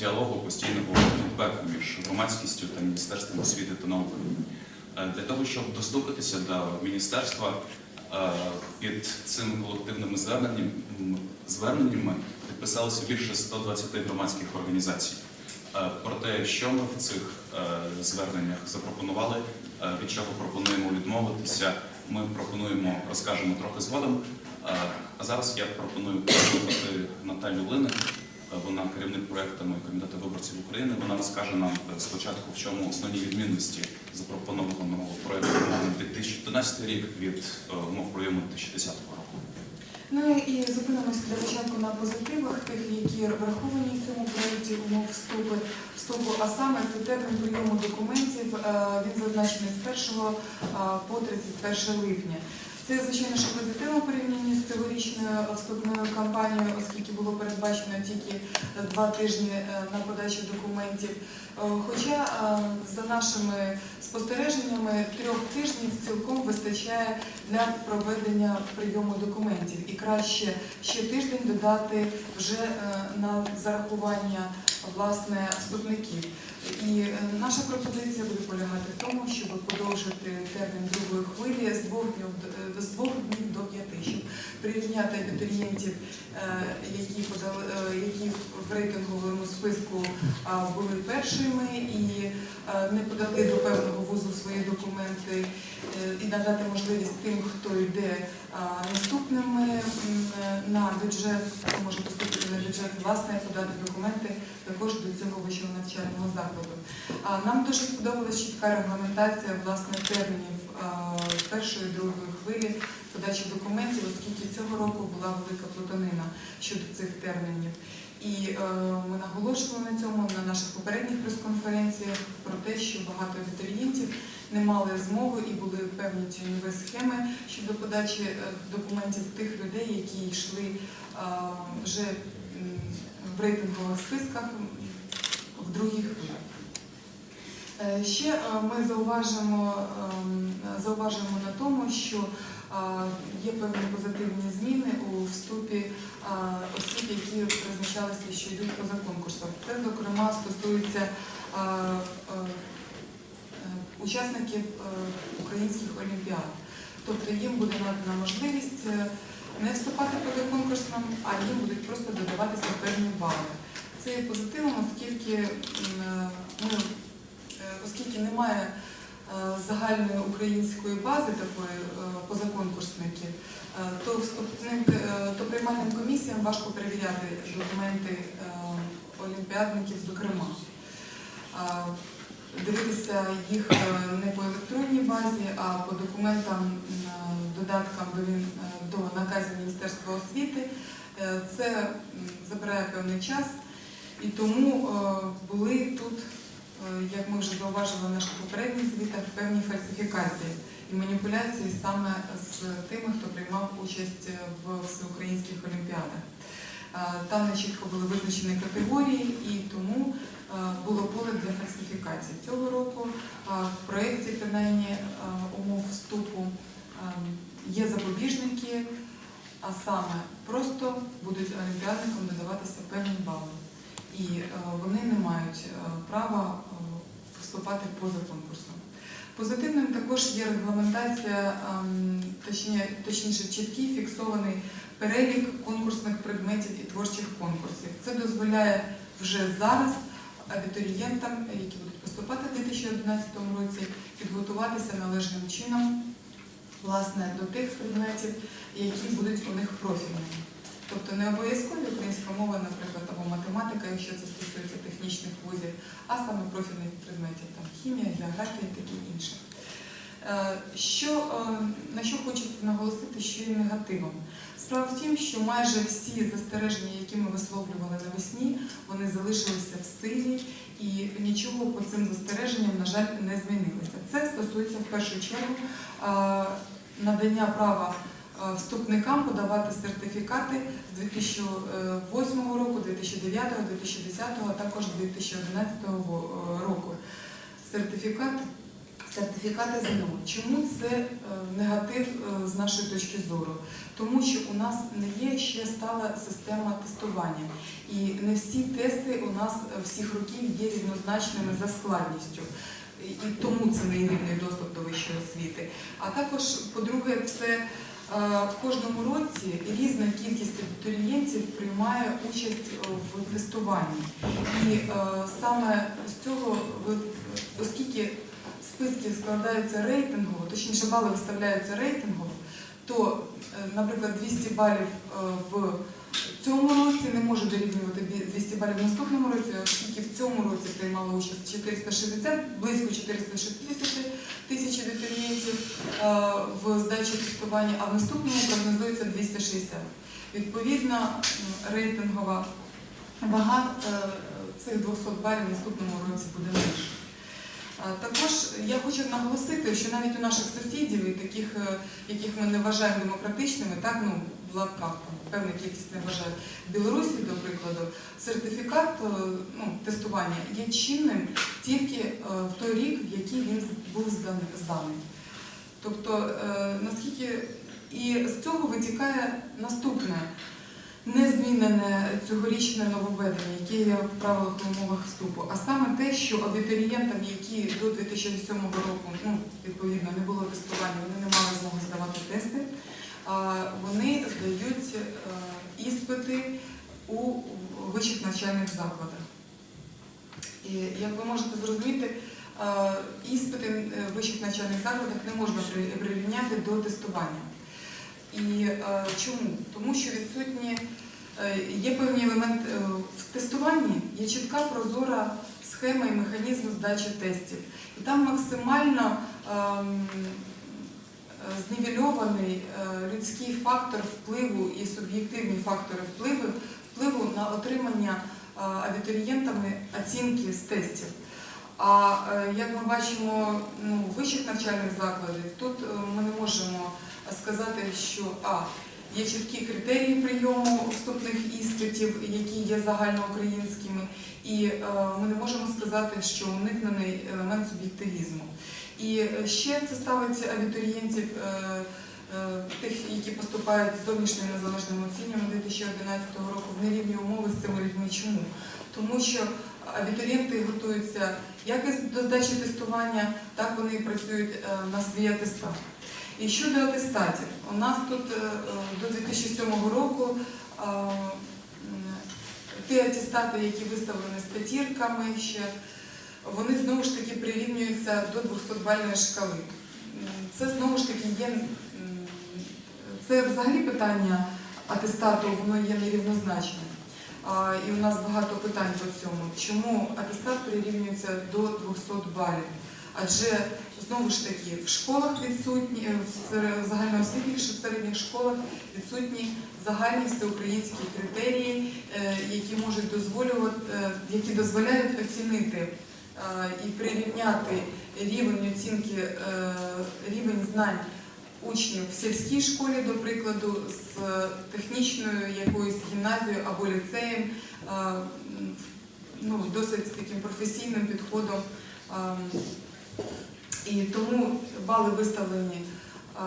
діалогу постійно було фідбек між громадськістю та Міністерством освіти та науки. Е, Для того, щоб достукатися до міністерства е, під цими колективними зверненнями, підписалося більше 120 громадських організацій. Е, Про те, що ми в цих зверненнях запропонували, від чого пропонуємо відмовитися, ми пропонуємо, розкажемо трохи згодом. А зараз я пропоную послухати Наталю Линик. Вона керівник проектами Комітету виборців України. Вона розкаже нам е, спочатку, в чому основні відмінності запропонованого проекту на 2011 рік від е, умов прийому 2010 року. Ну і зупинимося для початку на позитивах, тих, які враховані в цьому проєкті умов вступу, вступу, а саме це термін прийому документів. е, Він зазначений з 1 по 31 липня. Це, звичайно, що позитивно в порівнянні з цьогорічною вступною кампанією, оскільки було передбачено тільки два тижні е, на подачу документів. Е, Хоча е, за нашими спостереженнями трьох тижнів цілком вистачає для проведення прийому документів. І краще ще тиждень додати вже е, на зарахування власне вступників. І е, наша пропозиція буде полягати в тому, щоб подовжити термін другої хвилі з двох днів до- з двох днів до п'яти, щоб прирівняти абітурієнтів, е, які подали, е, які в рейтинговому списку були першими і е, не подали до певного вузу свої документи, е, і надати можливість тим, хто йде наступними на бюджет, може поступити на бюджет, власне, подати документи також до цього вищого навчального закладу. Нам дуже сподобалась чітка регламентація власне термінів першої і другої хвилі подачі документів, оскільки цього року була велика плутанина щодо цих термінів. І е, ми наголошували на цьому на наших попередніх прес-конференціях про те, що багато абітурієнтів не мали змоги і були певні тіньові схеми щодо подачі е, документів тих людей, які йшли вже в рейтингових списках в другій хвилі. Е, Ще е, ми зауважимо, ем, зауважимо на тому, що є певні позитивні зміни у вступі осіб, які призначалися, що йдуть поза конкурсом. Це, зокрема, стосується учасників е, українських олімпіад. Тобто їм буде надана можливість е, не вступати поза конкурсом, а їм будуть просто додаватися певні бали. Це є позитивом, оскільки Е, оскільки немає загальної української бази такої позаконкурсників, то то приймальним комісіям важко перевіряти документи олімпіадників, зокрема. Дивитися їх е, не по електронній базі, а по документам, додаткам до, е, до наказів Міністерства освіти. Е, Це забирає певний час, і тому е, були тут Е, як ми вже зауважили в наших попередніх звітах, певні фальсифікації і маніпуляції саме з тими, хто приймав участь в всеукраїнських олімпіадах. Е, Там не чітко були визначені категорії, і тому е, було поле для фальсифікацій. Цього року е, в проєкті, принаймні, е, умов вступу е, є запобіжники, а саме просто будуть олімпіадникам додаватися певні бали і е, вони не мають е, права е, вступати поза конкурсом. Позитивним також є регламентація, ем, точніше, чіткий фіксований перелік конкурсних предметів і творчих конкурсів. Це дозволяє вже зараз абітурієнтам, які будуть поступати в 2011 році, підготуватися належним чином власне, до тих предметів, які будуть у них профільними. Тобто не обов'язково українська мова, наприклад, або математика, якщо це стосується технічних вузів, а саме профільних предметів, там хімія, географія і таке інше. Е, Що, е, на що хочеться наголосити, що є негативом? Справа в тім, що майже всі застереження, які ми висловлювали навесні, вони залишилися в силі і нічого по цим застереженням, на жаль, не змінилося. Це стосується в першу чергу е, надання права е, вступникам подавати сертифікати з 2008 року, 2009, 2010, а також 2011 року. Сертифікат Сертифікати ЗНО. Чому це е, негатив е, з нашої точки зору? Тому що у нас не є ще стала система тестування, і не всі тести у нас е, всіх років є рівнозначними за складністю. І тому це нерівний доступ до вищої освіти. А також, по-друге, це в кожному році різна кількість абітурієнтів приймає участь в тестуванні. І саме з цього, оскільки списки складаються рейтингово, точніше бали виставляються рейтингово, то, е, наприклад, 200 балів е, в цьому році не може дорівнювати 200 балів в наступному році, оскільки в цьому році приймало участь 460, близько 460 тисяч абітурієнтів в здачі тестування, а в наступному прогнозується 260. Відповідно, рейтингова вага е, цих 200 балів в наступному році буде менше. Також я хочу наголосити, що навіть у наших сусідів, таких, е, яких ми не вважаємо демократичними, так ну в лапках певна кількість не вважає. В Білорусі, до прикладу, сертифікат е, ну, тестування є чинним тільки е, в той рік, в який він був зданий. Тобто, наскільки і з цього витікає наступне незмінене цьогорічне нововведення, яке є в правилах і умовах вступу, а саме те, що абітурієнтам, які до 2007 року ну, відповідно не було тестування, вони не мали змоги здавати тести, вони здають е, іспити у вищих навчальних закладах. І як ви можете зрозуміти, е, іспити е, в вищих навчальних закладах не можна прирівняти до тестування. І е, чому? Тому що відсутні е, є певні елементи е, в тестуванні, є чітка прозора схема і механізм здачі тестів. І там максимально ем, е, знівельований е, людський фактор впливу і суб'єктивні фактори впливу, впливу на отримання е, абітурієнтами оцінки з тестів. А е, як ми бачимо ну, вищих навчальних закладах, тут е, ми не можемо сказати, що а, є чіткі критерії прийому вступних іспитів, які є загальноукраїнськими, і е, ми не можемо сказати, що уникнений елемент суб'єктивізму. І е, ще це ставить абітурієнтів, е, е, тих, які поступають з зовнішнім незалежним оцінюванням 2011 року в нерівні умови з цими людьми. Чому? Тому що абітурієнти готуються як до здачі тестування, так вони і працюють е, на свій атестат. І щодо атестатів, у нас тут е, е, до 2007 року е, ті атестати, які виставлені з п'ятірками ще, вони знову ж таки прирівнюються до 200-бальної шкали. Це знову ж таки є це взагалі питання атестату, воно є нерівнозначним. І у нас багато питань по цьому. Чому атестат прирівнюється до 200 балів? Адже знову ж таки в школах відсутні, е, в загальноосвітніх середніх школах відсутні загальні всеукраїнські критерії, е, які можуть дозволювати, е, які дозволяють оцінити і прирівняти рівень оцінки, рівень знань учнів в сільській школі, до прикладу, з технічною якоюсь гімназією або ліцеєм, ну, досить таким професійним підходом. Е, І тому бали виставлені е,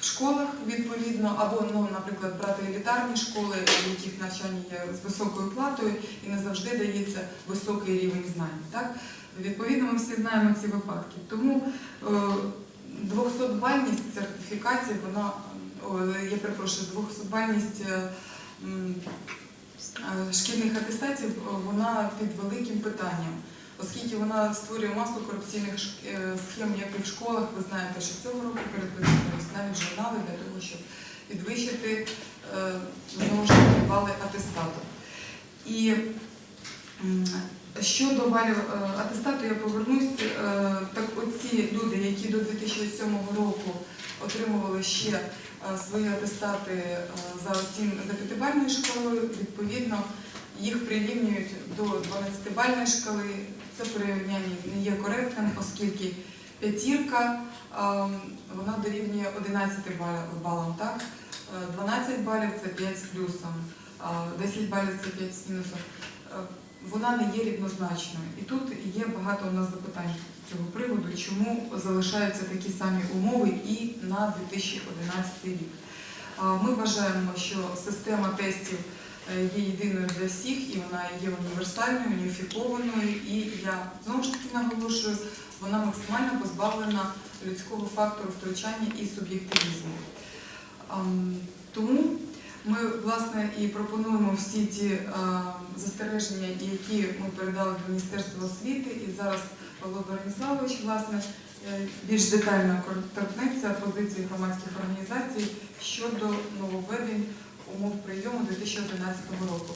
в школах відповідно, або, ну, наприклад, брати елітарні школи, в яких навчання є з високою платою і не завжди дається високий рівень знань. Так? Відповідно, ми всі знаємо ці випадки. Тому е, 200-бальність сертифікації, вона, я перепрошую, 200-бальність е, м, е, шкільних атестатів, е, вона під великим питанням, оскільки вона створює масу корупційних е, схем, як і в школах. Ви знаєте, що цього року перед навіть журнали для того, щоб підвищити е, знову ж таки бали атестату. І щодо балів е, атестату, я повернусь. Так, оці люди, які до 2007 року отримували ще свої атестати за оцін за п'ятибальною шкалою, відповідно, їх прирівнюють до 12-бальної шкали. Це порівняння не є коректним, оскільки п'ятірка е, вона дорівнює 11 бал- балам, так? Е, 12 балів це 5 з плюсом, 10 балів це 5 з мінусом. Е, вона не є рівнозначною. І тут є багато у нас запитань з цього приводу, чому залишаються такі самі умови і на 2011 рік. Ми вважаємо, що система тестів е, є єдиною для всіх, і вона є універсальною, уніфікованою. І я знову ж таки наголошую, вона максимально позбавлена людського фактору втручання і суб'єктивізму. Тому ми власне і пропонуємо всі ті е, застереження, які ми передали до Міністерства освіти, і зараз Павло Броніславович власне е, більш детально торкнеться позиції громадських організацій щодо нововведень умов прийому 2011 року.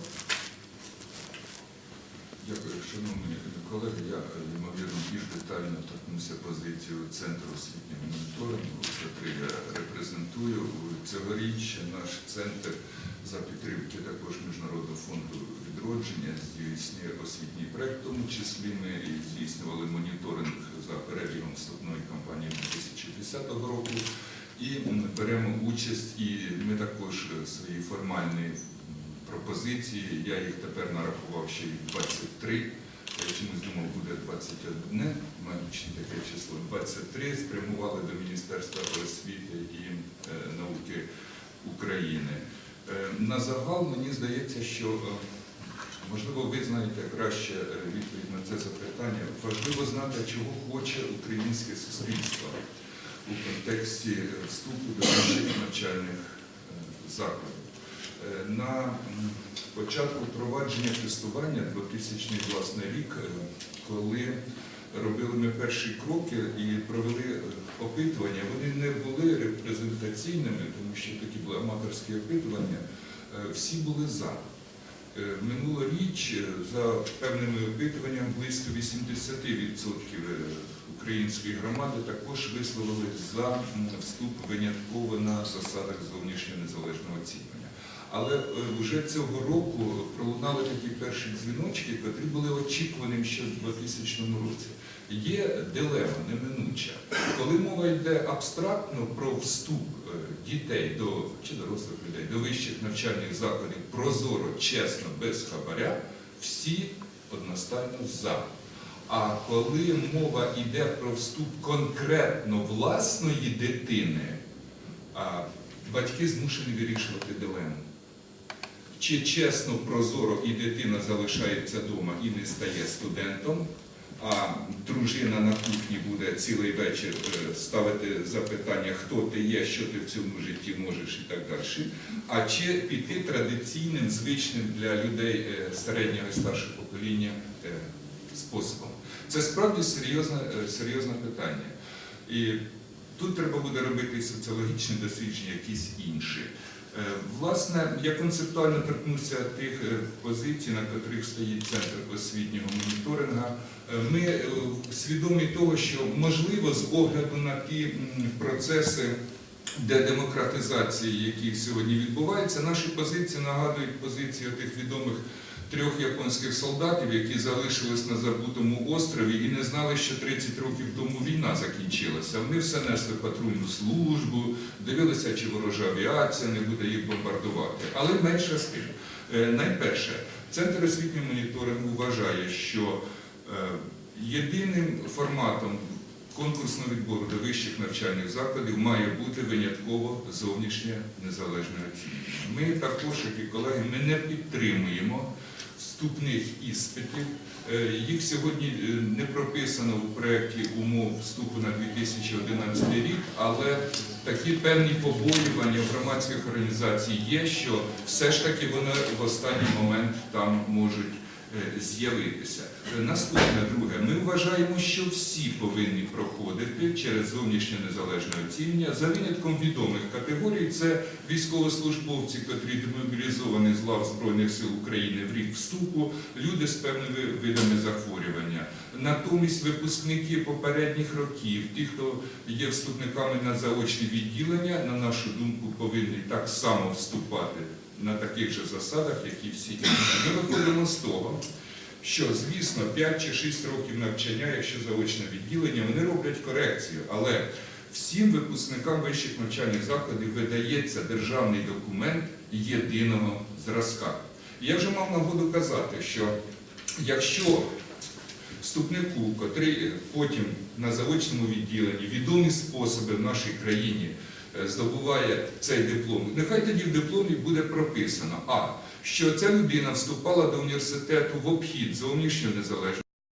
Дякую, шановні колеги. Я ймовірно більш детально торкнуся позицію Центру освітнього моніторингу, який я репрезентую. Цьогоріч наш центр за підтримки також Міжнародного фонду відродження здійснює освітній проект. В тому числі ми здійснювали моніторинг за перебігом вступної кампанії 2010 року. Беремо участь, і ми також е, свої формальні пропозиції. Я їх тепер нарахував ще їх 23. Я чомусь думав, буде 21, магічне таке число. 23 спрямували до Міністерства освіти і е, науки України. Е, на загал мені здається, що можливо ви знаєте краще відповідь на це запитання. Важливо знати, чого хоче українське суспільство у контексті вступу до вищих навчальних е, закладів. Е, На початку впровадження тестування 2000 власне рік, е, коли робили ми перші кроки і провели опитування, вони не були репрезентаційними, тому що такі були аматорські опитування, всі були за. Е, Минулоріч е, за певними опитуваннями близько 80% української громади також висловили за вступ винятково на засадах зовнішнього незалежного оцінювання. Але е, вже цього року пролунали такі перші дзвіночки, які були очікуваним ще в 2000 році. Є дилема неминуча. Коли мова йде абстрактно про вступ е, дітей до чи дорослих людей до вищих навчальних закладів прозоро, чесно, без хабаря, всі одностайно за. А коли мова йде про вступ конкретно власної дитини, батьки змушені вирішувати дилему. Чи чесно, прозоро і дитина залишається вдома і не стає студентом, а дружина на кухні буде цілий вечір е, ставити запитання, хто ти є, що ти в цьому житті можеш і так далі. А чи піти традиційним, звичним для людей е, середнього і старшого покоління е, способом? Це справді серйозне, серйозне питання. І тут треба буде робити соціологічні дослідження, якісь інші. Е, Власне, я концептуально торкнуся тих е, позицій, на котрих стоїть центр освітнього моніторингу. Е, Ми свідомі того, що можливо з огляду на ті процеси дедемократизації, які сьогодні відбуваються, наші позиції нагадують позиції тих відомих трьох японських солдатів, які залишились на забутому острові і не знали, що 30 років тому війна закінчилася. Вони все несли патрульну службу, дивилися, чи ворожа авіація не буде їх бомбардувати. Але менше з тим. Е, Найперше, центр освітнього моніторингу вважає, що е, єдиним форматом конкурсного відбору до вищих навчальних закладів має бути винятково зовнішнє незалежне оцінювання. Ми також, як і колеги, ми не підтримуємо вступних іспитів. Е, Їх сьогодні е, не прописано у проєкті умов вступу на 2011 рік, але такі певні побоювання в громадських організацій є, що все ж таки вони в останній момент там можуть з'явитися. Е, Наступне друге, ми вважаємо, що всі повинні проходити через зовнішнє незалежне оцінювання за винятком відомих категорій. Це військовослужбовці, котрі демобілізовані з лав Збройних сил України в рік вступу, люди з певними видами захворювання. Натомість випускники попередніх років, ті, хто є вступниками на заочні відділення, на нашу думку, повинні так само вступати на таких же засадах, як і всі інші. Ми виходимо з того, що, звісно, 5 чи 6 років навчання, якщо заочне відділення, вони роблять корекцію, але всім випускникам вищих навчальних закладів видається державний документ єдиного зразка. І Я вже мав нагоду казати, що якщо вступнику, котрий потім на заочному відділенні відомі способи в нашій країні здобуває цей диплом, нехай тоді в дипломі буде прописано, а що ця людина вступала до університету в обхід зовнішньої незалежності.